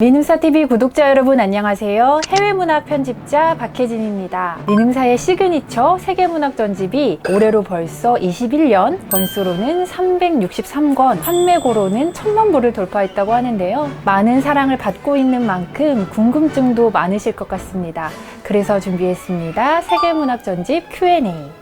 민음사TV 구독자 여러분 안녕하세요. 해외문학 편집자 박혜진입니다. 민음사의 시그니처 세계문학 전집이 올해로 벌써 21년, 권수로는 363권, 판매고로는 1000만 부를 돌파했다고 하는데요. 많은 사랑을 받고 있는 만큼 궁금증도 많으실 것 같습니다. 그래서 준비했습니다. 세계문학 전집 Q&A.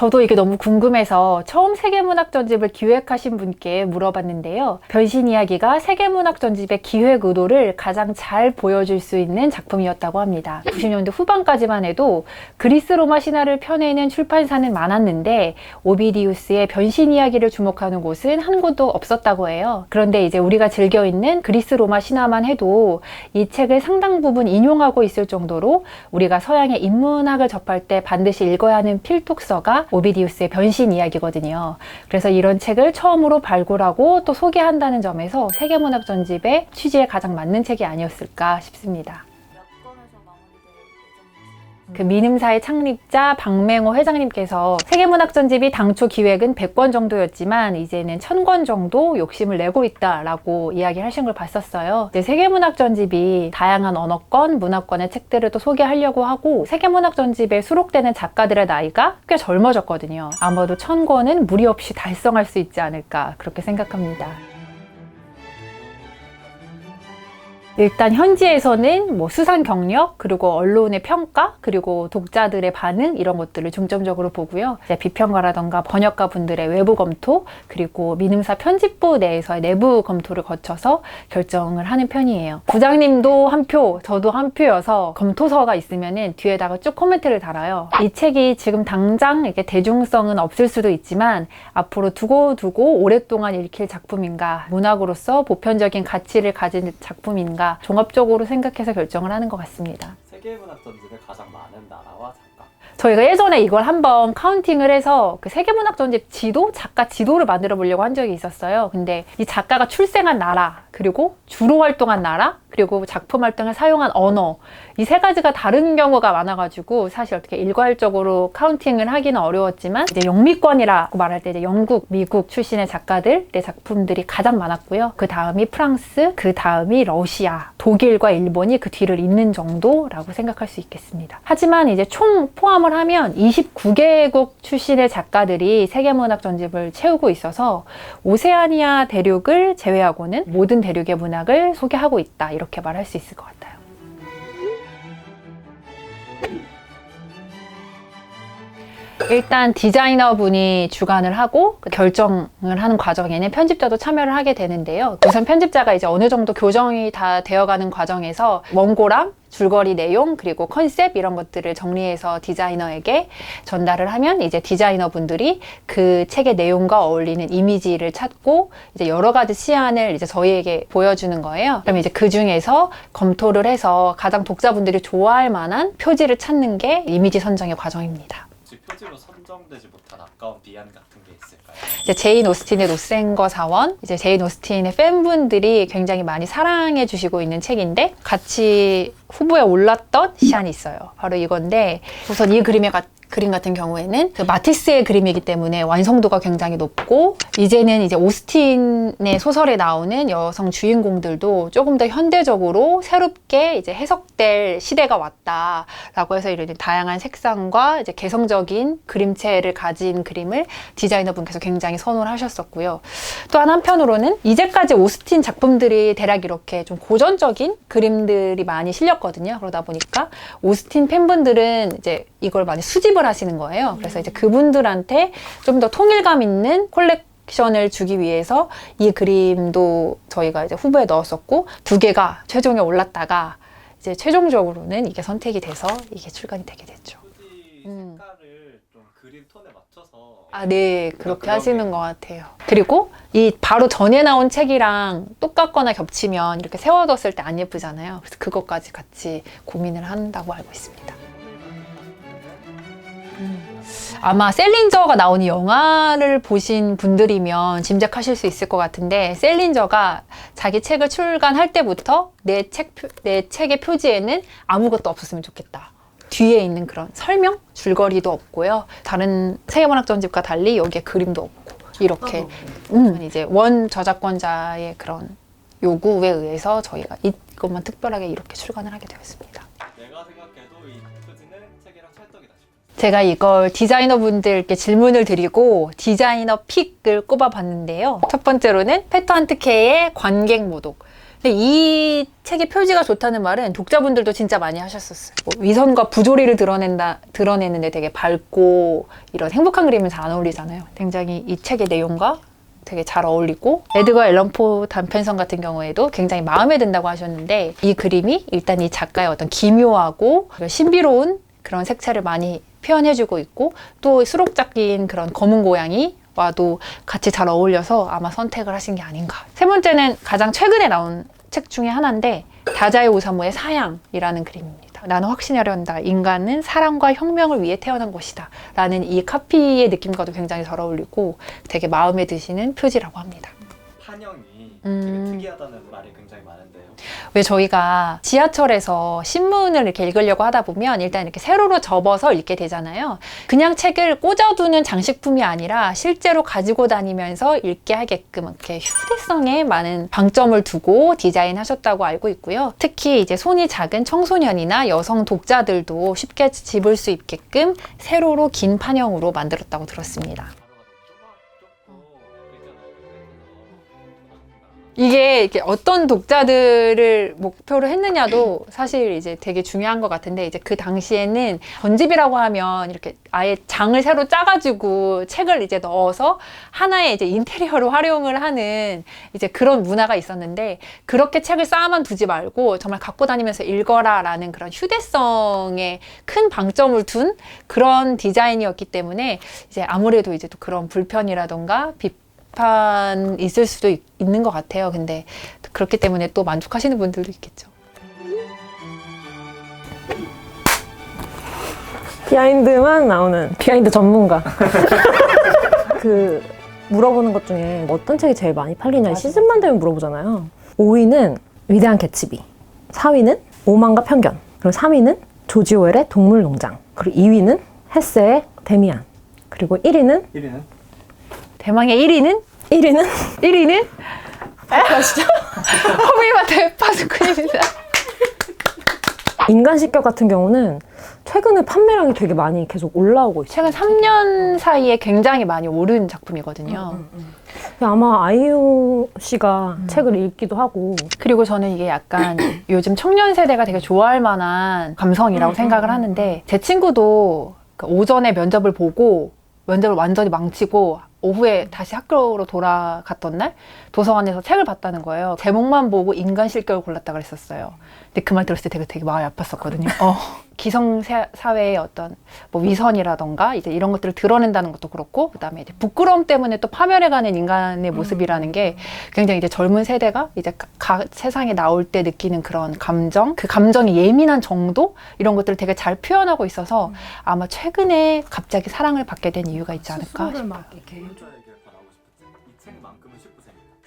저도 이게 너무 궁금해서 처음 세계문학 전집을 기획하신 분께 물어봤는데요. 변신 이야기가 세계문학 전집의 기획 의도를 가장 잘 보여줄 수 있는 작품이었다고 합니다. 90년대 후반까지만 해도 그리스 로마 신화를 펴내는 출판사는 많았는데 오비디우스의 변신 이야기를 주목하는 곳은 한 곳도 없었다고 해요. 그런데 이제 우리가 즐겨 있는 그리스 로마 신화만 해도 이 책을 상당 부분 인용하고 있을 정도로 우리가 서양의 인문학을 접할 때 반드시 읽어야 하는 필독서가 오비디우스의 변신 이야기거든요. 그래서 이런 책을 처음으로 발굴하고 또 소개한다는 점에서 세계문학 전집의 취지에 가장 맞는 책이 아니었을까 싶습니다. 그 민음사의 창립자 박맹호 회장님께서 세계문학 전집이 당초 기획은 100권 정도였지만 이제는 1000권 정도 욕심을 내고 있다라고 이야기를 하신 걸 봤었어요. 이제 세계문학 전집이 다양한 언어권, 문화권의 책들을 또 소개하려고 하고 세계문학 전집에 수록되는 작가들의 나이가 꽤 젊어졌거든요. 아마도 1000권은 무리 없이 달성할 수 있지 않을까 그렇게 생각합니다. 일단 현지에서는 뭐 수상 경력 그리고 언론의 평가 그리고 독자들의 반응 이런 것들을 중점적으로 보고요. 비평가라던가 번역가 분들의 외부 검토 그리고 민음사 편집부 내에서의 내부 검토를 거쳐서 결정을 하는 편이에요. 부장님도 한 표, 저도 한 표여서 검토서가 있으면은 뒤에다가 쭉 코멘트를 달아요. 이 책이 지금 당장 이렇게 대중성은 없을 수도 있지만 앞으로 두고 두고 오랫동안 읽힐 작품인가, 문학으로서 보편적인 가치를 가진 작품인가 종합적으로 생각해서 결정을 하는 것 같습니다. 세계문학 전집에 가장 많은 나라와 작가 저희가 예전에 이걸 한번 카운팅을 해서 그 세계문학 전집 지도, 작가 지도를 만들어 보려고 한 적이 있었어요. 근데 이 작가가 출생한 나라, 그리고 주로 활동한 나라, 그리고 작품 활동에 사용한 언어, 이 세 가지가 다른 경우가 많아가지고 사실 어떻게 일괄적으로 카운팅을 하기는 어려웠지만 이제 영미권이라고 말할 때 이제 영국, 미국 출신의 작가들의 작품들이 가장 많았고요. 그 다음이 프랑스, 그 다음이 러시아, 독일과 일본이 그 뒤를 잇는 정도라고 생각할 수 있겠습니다. 하지만 이제 총 포함을 하면 29개국 출신의 작가들이 세계문학 전집을 채우고 있어서 오세아니아 대륙을 제외하고는 모든 대륙의 문학을 소개하고 있다. 이렇게 말할 수 있을 것 같아요. 일단 디자이너 분이 주관을 하고 그 결정을 하는 과정에는 편집자도 참여를 하게 되는데요. 우선 편집자가 이제 어느 정도 교정이 다 되어가는 과정에서 원고랑 줄거리 내용 그리고 컨셉 이런 것들을 정리해서 디자이너에게 전달을 하면 이제 디자이너 분들이 그 책의 내용과 어울리는 이미지를 찾고 이제 여러 가지 시안을 이제 저희에게 보여주는 거예요. 그럼 이제 그 중에서 검토를 해서 가장 독자분들이 좋아할 만한 표지를 찾는 게 이미지 선정의 과정입니다. 표지로 선정되지 못한 아까운 비안 같은? 이제 제인 오스틴의 노센거 사원, 이제 제인 오스틴의 팬분들이 굉장히 많이 사랑해 주시고 있는 책인데 같이 후보에 올랐던 시안이 있어요. 바로 이건데 우선 이 그림의 가- 그림 같은 경우에는 그 마티스의 그림이기 때문에 완성도가 굉장히 높고 이제는 이제 오스틴의 소설에 나오는 여성 주인공들도 조금 더 현대적으로 새롭게 이제 해석될 시대가 왔다라고 해서 이런 다양한 색상과 이제 개성적인 그림체를 가진 그림을 디자이너 분께서 굉장히 선호를 하셨었고요. 또한 한편으로는 이제까지 오스틴 작품들이 대략 이렇게 좀 고전적인 그림들이 많이 실렸거든요. 그러다 보니까 오스틴 팬분들은 이제 이걸 많이 수집을 하시는 거예요. 그래서 이제 그분들한테 좀 더 통일감 있는 콜렉션을 주기 위해서 이 그림도 저희가 이제 후보에 넣었었고 두 개가 최종에 올랐다가 이제 최종적으로는 이게 선택이 돼서 이게 출간이 되게 됐죠. 음. 색깔을 좀 그림 톤에 맞춰서 아, 네. 그렇게 그러게요. 하시는 것 같아요. 그리고 이 바로 전에 나온 책이랑 똑같거나 겹치면 이렇게 세워뒀을 때 안 예쁘잖아요. 그래서 그것까지 같이 고민을 한다고 알고 있습니다. 음. 아마 셀린저가 나온 이 영화를 보신 분들이면 짐작하실 수 있을 것 같은데 셀린저가 자기 책을 출간할 때부터 내 책, 표- 내 책의 표지에는 아무것도 없었으면 좋겠다. 뒤에 있는 그런 설명? 줄거리도 없고요. 다른 세계문학 전집과 달리 여기에 그림도 없고 이렇게 음, 이제 원 저작권자의 그런 요구에 의해서 저희가 이것만 특별하게 이렇게 출간을 하게 되었습니다. 이 표지는 책이랑 찰떡이다. 제가 이걸 디자이너 분들께 질문을 드리고 디자이너 픽을 꼽아봤는데요. 첫 번째로는 패턴트케의 관객 모독. 근데 이 책의 표지가 좋다는 말은 독자분들도 진짜 많이 하셨었어요. 뭐 위선과 부조리를 드러낸다, 드러내는데 되게 밝고 이런 행복한 그림은 잘 안 어울리잖아요. 굉장히 이 책의 내용과 되게 잘 어울리고 에드거 앨런포 단편성 같은 경우에도 굉장히 마음에 든다고 하셨는데 이 그림이 일단 이 작가의 어떤 기묘하고 신비로운 그런 색채를 많이 표현해주고 있고 또 수록적인 그런 검은 고양이 와도 같이 잘 어울려서 아마 선택을 하신 게 아닌가. 세 번째는 가장 최근에 나온 책 중에 하나인데 다자이 오사무의 사양이라는 그림입니다. 나는 확신하려 한다. 인간은 사랑과 혁명을 위해 태어난 것이다. 라는 이 카피의 느낌과도 굉장히 잘 어울리고 되게 마음에 드시는 표지라고 합니다. 판형이 음. 되게 특이하다는 말이 많은데요. 왜 저희가 지하철에서 신문을 이렇게 읽으려고 하다 보면 일단 이렇게 세로로 접어서 읽게 되잖아요. 그냥 책을 꽂아두는 장식품이 아니라 실제로 가지고 다니면서 읽게 하게끔 이렇게 휴대성에 많은 방점을 두고 디자인하셨다고 알고 있고요. 특히 이제 손이 작은 청소년이나 여성 독자들도 쉽게 집을 수 있게끔 세로로 긴 판형으로 만들었다고 들었습니다. 이게 이렇게 어떤 독자들을 목표로 했느냐도 사실 이제 되게 중요한 것 같은데 이제 그 당시에는 전집이라고 하면 이렇게 아예 장을 새로 짜가지고 책을 이제 넣어서 하나의 이제 인테리어로 활용을 하는 이제 그런 문화가 있었는데 그렇게 책을 쌓아만 두지 말고 정말 갖고 다니면서 읽어라라는 그런 휴대성에 큰 방점을 둔 그런 디자인이었기 때문에 이제 아무래도 이제 또 그런 불편이라던가 비 판 있을 수도 있, 있는 것 같아요. 근데 그렇기 때문에 또 만족하시는 분들도 있겠죠. 비하인드만 나오는 비하인드 전문가. 그 물어보는 것 중에 어떤 책이 제일 많이 팔리냐 시즌만 되면 물어보잖아요. 5위는 위대한 개츠비, 4위는 오만과 편견, 그리고 3위는 조지 오웰의 동물농장, 그리고 2위는 헤세의 데미안, 그리고 1위는 1위는 대망의 1위는? 1위는? 1위는? 허밍마트의 파스꾼입니다. 인간 식격 같은 경우는 최근에 판매량이 되게 많이 계속 올라오고 있어요. 최근 3년 사이에 굉장히 많이 오른 작품이거든요. 아마 아이유 씨가 책을 읽기도 하고. 그리고 저는 이게 약간 요즘 청년 세대가 되게 좋아할 만한 감성이라고 생각을 하는데 제 친구도 그 오전에 면접을 보고 면접을 완전히 망치고 오후에 다시 학교로 돌아갔던 날 도서관에서 책을 봤다는 거예요. 제목만 보고 인간 실격을 골랐다 그랬었어요. 근데 그 말 들었을 때 되게 되게 마음이 아팠었거든요. 어. 기성 사- 사회의 어떤 뭐 위선이라던가 이제 이런 것들을 드러낸다는 것도 그렇고 그다음에 이제 부끄러움 때문에 또 파멸해가는 인간의 모습이라는 게 굉장히 이제 젊은 세대가 이제 가- 가- 세상에 나올 때 느끼는 그런 감정, 그 감정이 예민한 정도 이런 것들을 되게 잘 표현하고 있어서 아마 최근에 갑자기 사랑을 받게 된 이유가 있지 않을까. 싶어요.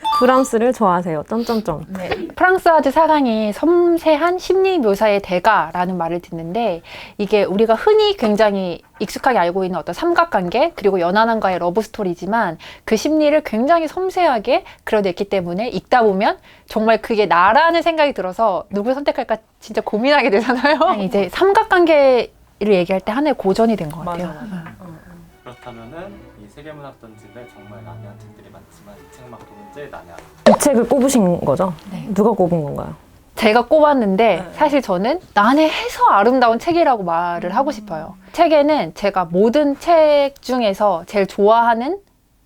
19세입니다. 프랑스를 좋아하세요. 점점점. 네. 프랑스아즈 사강이 섬세한 심리 묘사의 대가라는 말을 듣는데 이게 우리가 흔히 굉장히 익숙하게 알고 있는 어떤 삼각관계 그리고 연하남과의 러브 스토리지만 그 심리를 굉장히 섬세하게 그려냈기 때문에 읽다 보면 정말 그게 나라는 생각이 들어서 누굴 선택할까 진짜 고민하게 되잖아요. 이제 삼각관계를 얘기할 때 하나의 고전이 된 것 같아요. 그렇다면은 이 세계문학 전집에 정말 난해한 책들이 많지만 이 책만 도는제 난해한 이 책을 꼽으신 거죠? 네. 누가 꼽은 건가요? 제가 꼽았는데 사실 저는 난해해서 아름다운 책이라고 말을 하고 싶어요. 책에는 제가 모든 책 중에서 제일 좋아하는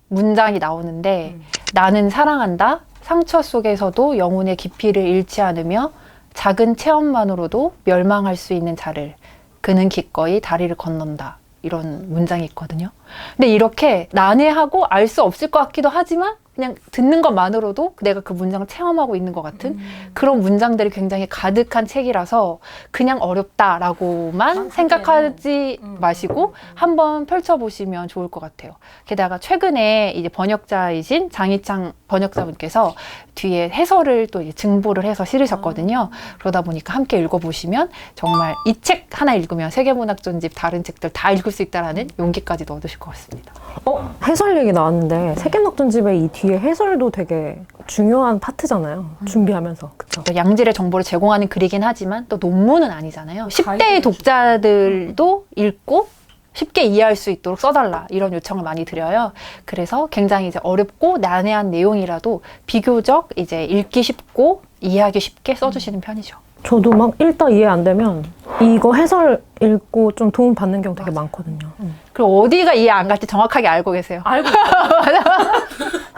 문장이 나오는데 나는 사랑한다. 상처 속에서도 영혼의 깊이를 잃지 않으며 작은 체험만으로도 멸망할 수 있는 자를 그는 기꺼이 다리를 건넌다. 이런 문장이 있거든요. 근데 이렇게 난해하고 알 수 없을 것 같기도 하지만 그냥 듣는 것만으로도 내가 그 문장을 체험하고 있는 것 같은 그런 문장들이 굉장히 가득한 책이라서 그냥 어렵다라고만 생각하지 음. 마시고 한번 펼쳐보시면 좋을 것 같아요. 게다가 최근에 이제 번역자이신 장희창 번역자분께서 뒤에 해설을 또 이제 증보를 해서 실으셨거든요. 그러다 보니까 함께 읽어보시면 정말 이 책 하나 읽으면 세계문학 전집 다른 책들 다 읽을 수 있다라는 용기까지도 얻으실 것 같습니다. 어, 해설 얘기 나왔는데 세계낙전집의 이 뒤에 해설도 되게 중요한 파트잖아요. 준비하면서. 그쵸? 또 양질의 정보를 제공하는 글이긴 하지만 또 논문은 아니잖아요. 10대의 독자들도 읽고 쉽게 이해할 수 있도록 써달라 이런 요청을 많이 드려요. 그래서 굉장히 이제 어렵고 난해한 내용이라도 비교적 이제 읽기 쉽고 이해하기 쉽게 써주시는 편이죠. 저도 막 읽다 이해 안 되면 이거 해설 읽고 좀 도움 받는 경우 되게 많거든요. 그리고 어디가 이해 안 갈지 정확하게 알고 계세요. 알고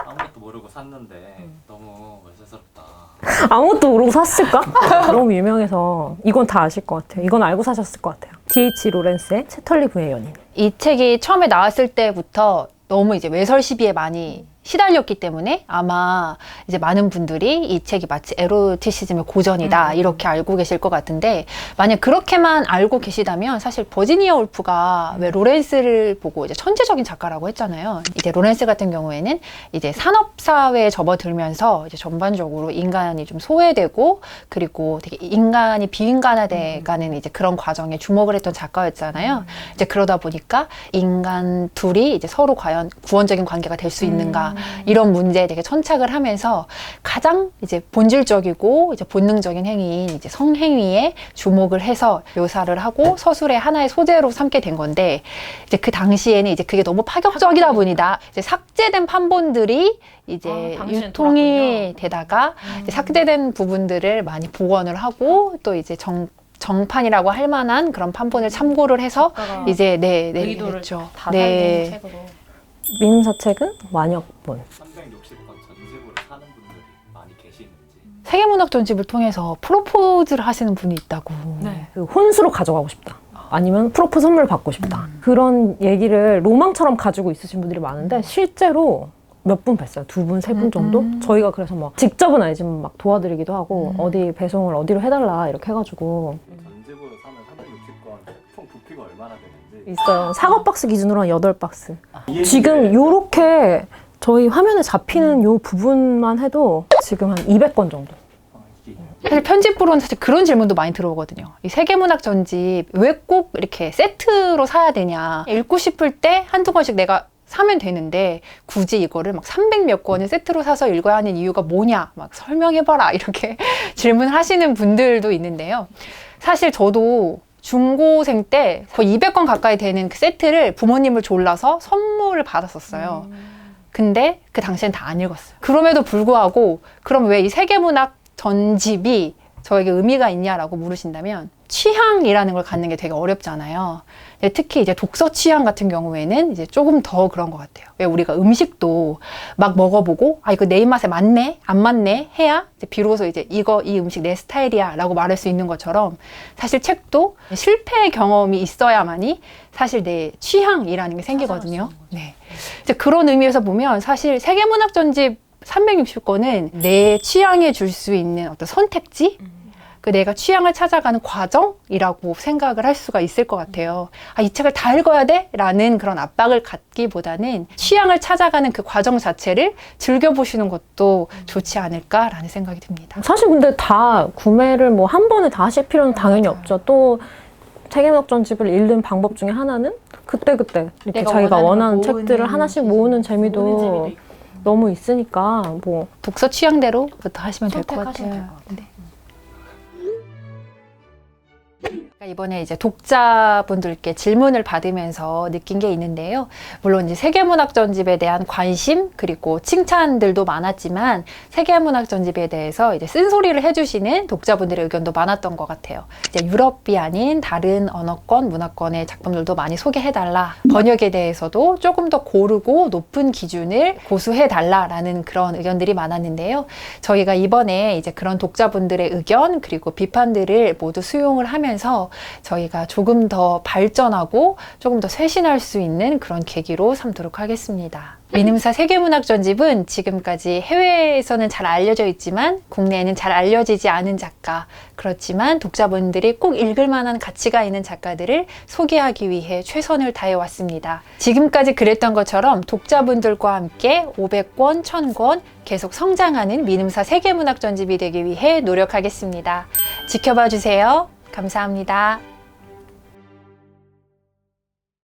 모르고 샀는데 너무 외세스럽다. 아무것도 모르고 샀을까? 너무 유명해서 이건 다 아실 것 같아요. 이건 알고 사셨을 것 같아요. D.H. 로렌스의 채털리브의 연인. 이 책이 처음에 나왔을 때부터 너무 이제 외설 시비에 많이 시달렸기 때문에 아마 이제 많은 분들이 이 책이 마치 에로티시즘의 고전이다 이렇게 알고 계실 것 같은데 만약 그렇게만 알고 계시다면 사실 버지니아 울프가 왜 로렌스를 보고 이제 천재적인 작가라고 했잖아요. 이제 로렌스 같은 경우에는 이제 산업 사회에 접어들면서 이제 전반적으로 인간이 좀 소외되고 그리고 되게 인간이 비인간화돼가는 이제 그런 과정에 주목을 했던 작가였잖아요. 이제 그러다 보니까 인간 둘이 이제 서로 과연 구원적인 관계가 될 수 있는가 이런 문제에 되게 천착을 하면서 가장 이제 본질적이고 이제 본능적인 행위인 이제 성행위에 주목을 해서 묘사를 하고 서술의 하나의 소재로 삼게 된 건데 이제 그 당시에는 이제 그게 너무 파격적이다 보니다 이제 삭제된 판본들이 이제 아, 유통이 되다가 이제 삭제된 부분들을 많이 복원을 하고 또 이제 정 정판이라고 할 만한 그런 판본을 참고를 해서 이제 네, 네, 그랬죠. 네. 민사 책은 완역본. 360권 전집으로 사는 분들이 많이 계시는지. 세계문학 전집을 통해서 프로포즈를 하시는 분이 있다고. 그 혼수로 가져가고 싶다. 아니면 프로포 선물 받고 싶다. 그런 얘기를 로망처럼 가지고 있으신 분들이 많은데 실제로 몇 분 뵀어요. 두 분, 세 분 정도? 저희가 그래서 막 직접은 아니지만 막 도와드리기도 하고 어디 배송을 어디로 해달라 이렇게 해가지고 사면 360권 총 부피가 얼마나 되는지. 있어요. 사과 박스 기준으로 한 8박스. 이해는 지금 돼. 요렇게 저희 화면에 잡히는 요 부분만 해도 지금 한 200권 정도. 어, 이게 사실 편집부로는 사실 그런 질문도 많이 들어오거든요. 이 세계문학 전집 왜 꼭 이렇게 세트로 사야 되냐. 읽고 싶을 때 한두 권씩 내가 사면 되는데 굳이 이거를 막 300몇 권을 세트로 사서 읽어야 하는 이유가 뭐냐. 막 설명해봐라. 이렇게 질문을 하시는 분들도 있는데요. 사실 저도 중고생 때 거의 200권 가까이 되는 그 세트를 부모님을 졸라서 선물을 받았었어요. 근데 그 당시엔 다 안 읽었어요. 그럼에도 불구하고 그럼 왜 이 세계문학 전집이 저에게 의미가 있냐라고 물으신다면 취향이라는 걸 갖는 게 되게 어렵잖아요. 특히 이제 독서 취향 같은 경우에는 이제 조금 더 그런 것 같아요. 왜 우리가 음식도 막 먹어보고 아 이거 내 입맛에 맞네 안 맞네 해야 이제 비로소 이제 이거 이 음식 내 스타일이야라고 말할 수 있는 것처럼 사실 책도 실패 경험이 있어야만이 사실 내 취향이라는 게 생기거든요. 네. 이제 그런 의미에서 보면 사실 세계문학 전집 360권은 내 취향에 줄 수 있는 어떤 선택지? 그 내가 취향을 찾아가는 과정이라고 생각을 할 수가 있을 것 같아요. 아, 이 책을 다 읽어야 돼? 라는 그런 압박을 갖기보다는 취향을 찾아가는 그 과정 자체를 즐겨보시는 것도 좋지 않을까라는 생각이 듭니다. 사실 근데 다 구매를 뭐 한 번에 다 하실 필요는 당연히 없죠. 또 세계문학 전집을 읽는 방법 중에 하나는 그때그때 이렇게 자기가 원하는 책들을 하나씩 모으는 재미도 모으는 재미도. 너무 있으니까 뭐 독서 취향대로부터 하시면 될 것 같아요. 네. 이번에 이제 독자분들께 질문을 받으면서 느낀 게 있는데요. 물론 이제 세계문학 전집에 대한 관심 그리고 칭찬들도 많았지만 세계문학 전집에 대해서 이제 쓴소리를 해주시는 독자분들의 의견도 많았던 것 같아요. 이제 유럽이 아닌 다른 언어권, 문화권의 작품들도 많이 소개해달라. 번역에 대해서도 조금 더 고르고 높은 기준을 고수해달라라는 그런 의견들이 많았는데요. 저희가 이번에 이제 그런 독자분들의 의견 그리고 비판들을 모두 수용을 하면서 저희가 조금 더 발전하고 조금 더 쇄신할 수 있는 그런 계기로 삼도록 하겠습니다. 민음사 세계문학 전집은 지금까지 해외에서는 잘 알려져 있지만 국내에는 잘 알려지지 않은 작가 그렇지만 독자분들이 꼭 읽을 만한 가치가 있는 작가들을 소개하기 위해 최선을 다해 왔습니다. 지금까지 그랬던 것처럼 독자분들과 함께 500권, 1000권 계속 성장하는 민음사 세계문학 전집이 되기 위해 노력하겠습니다. 지켜봐 주세요. 감사합니다.